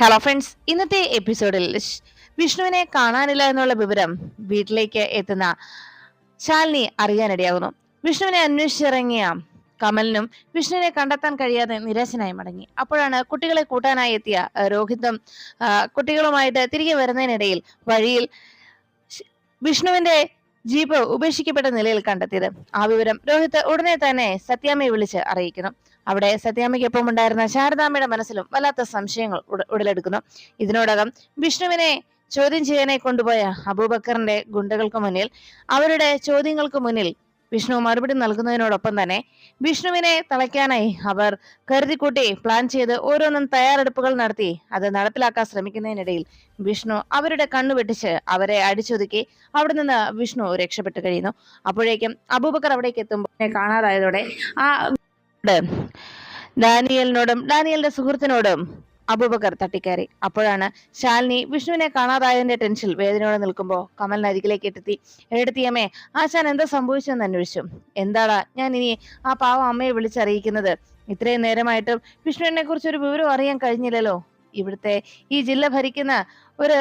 Hello friends ഇന്നത്തെ എപ്പിസോഡിൽ വിഷ്ണുവിനെ കാണാനില്ല എന്നുള്ള വിവരം വീട്ടിലേക്ക് എത്തുന്ന ശാലിനി അറിയാനിടയാകുന്നു വിഷ്ണുവിനെ അന്വേഷിച്ചിറങ്ങിയ കമലിനും വിഷ്ണുവിനെ കണ്ടെത്താൻ കഴിയാതെ നിരാശനായി മടങ്ങി. അപ്പോഴാണ് കുട്ടികളെ കൂട്ടാനായി എത്തിയ രോഹിതം കുട്ടികളുമായിട്ട് തിരികെ വരുന്നതിനിടയിൽ വഴിയിൽ വിഷ്ണുവിന്റെ ജീപ്പ് ഉപേക്ഷിക്കപ്പെട്ട നിലയിൽ കണ്ടെത്തിയത്. ആ വിവരം രോഹിത് ഉടനെ തന്നെ സത്യാമ്മയെ വിളിച്ച് അറിയിക്കുന്നു. അവിടെ സത്യാമ്മയ്ക്കൊപ്പം ഉണ്ടായിരുന്ന ശാരദാമ്മയുടെ മനസ്സിലും വല്ലാത്ത സംശയങ്ങൾ ഉടലെടുക്കുന്നു. ഇതിനോടകം വിഷ്ണുവിനെ ചോദ്യം ചെയ്യാനായി കൊണ്ടുപോയ അബൂബക്കറിന്റെ ഗുണ്ടകൾക്ക് മുന്നിൽ അവരുടെ ചോദ്യങ്ങൾക്ക് മുന്നിൽ വിഷ്ണു മറുപടി നൽകുന്നതിനോടൊപ്പം തന്നെ വിഷ്ണുവിനെ തളയ്ക്കാനായി അവർ കരുതിക്കൂട്ടി പ്ലാൻ ചെയ്ത് ഓരോന്നും തയ്യാറെടുപ്പുകൾ നടത്തി അത് നടപ്പിലാക്കാൻ ശ്രമിക്കുന്നതിനിടയിൽ വിഷ്ണു അവരുടെ കണ്ണു വെട്ടിച്ച് അവരെ അടിച്ചൊതുക്കി അവിടെ നിന്ന് വിഷ്ണു രക്ഷപ്പെട്ടു കഴിയുന്നു. അപ്പോഴേക്കും അബൂബക്കർ അവിടേക്ക് എത്തുമ്പോൾ കാണാതായതോടെ ആ ഡാനിയലിനോടും ഡാനിയലിന്റെ സുഹൃത്തിനോടും അബൂബക്കർ തട്ടിക്കയറി. അപ്പോഴാണ് ശാലിനി വിഷ്ണുവിനെ കാണാതായതിന്റെ ടെൻഷൻ വേദനയോടെ നിൽക്കുമ്പോൾ കമലിന് അരികിലേക്ക് എത്തി എടുത്തിയമ്മേ ആശാൻ എന്താ സംഭവിച്ചെന്ന് അന്വേഷിച്ചു. എന്താടാ ഞാൻ ഇനി ആ പാവം അമ്മയെ വിളിച്ചറിയിക്കുന്നത്? ഇത്രയും നേരമായിട്ടും വിഷ്ണുവിനെ കുറിച്ച് ഒരു വിവരം അറിയാൻ കഴിഞ്ഞില്ലല്ലോ. ഇവിടുത്തെ ഈ ജില്ല ഭരിക്കുന്ന ഒരു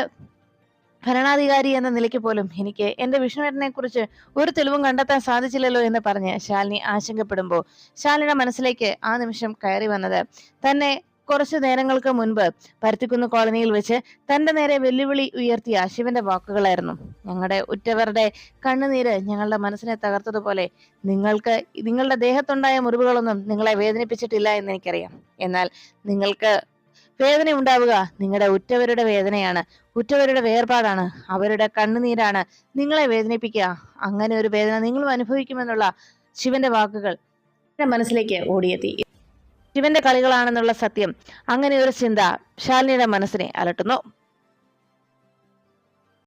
ഭരണാധികാരി എന്ന നിലയ്ക്ക് പോലും എനിക്ക് എന്റെ വിഷ്ണുവേട്ടനെ കുറിച്ച് ഒരു തെളിവും കണ്ടെത്താൻ സാധിച്ചില്ലല്ലോ എന്ന് പറഞ്ഞ് ശാലിനി ആശങ്കപ്പെടുമ്പോൾ ശാലിനിയുടെ മനസ്സിലേക്ക് ആ നിമിഷം കയറി വന്നത് തന്നെ കുറച്ചു നേരങ്ങൾക്ക് മുൻപ് പരുത്തിക്കുന്ന് കോളനിയിൽ വെച്ച് തന്റെ നേരെ വെല്ലുവിളി ഉയർത്തിയ ശിവന്റെ വാക്കുകളായിരുന്നു. ഞങ്ങളുടെ ഉറ്റവരുടെ കണ്ണുനീര് ഞങ്ങളുടെ മനസ്സിനെ തകർത്തതുപോലെ നിങ്ങൾക്ക് നിങ്ങളുടെ ദേഹത്തുണ്ടായ മുറിവുകളൊന്നും നിങ്ങളെ വേദനിപ്പിച്ചിട്ടില്ല എന്ന് എനിക്കറിയാം. എന്നാൽ നിങ്ങൾക്ക് വേദന ഉണ്ടാവുക നിങ്ങളുടെ ഉറ്റവരുടെ വേദനയാണ്. ഉറ്റവരുടെ വേർപാടാണ്. അവരുടെ കണ്ണുനീരാണ് നിങ്ങളെ വേദനിപ്പിക്കുക. അങ്ങനെ ഒരു വേദന നിങ്ങളും അനുഭവിക്കുമെന്നുള്ള ശിവന്റെ വാക്കുകൾ മനസ്സിലേക്ക് ഓടിയെത്തി. ശിവന്റെ കളികളാണെന്നുള്ള സത്യം. അങ്ങനെ ഒരു ചിന്ത ശാലിനിയുടെ മനസ്സിനെ അലട്ടുന്നു.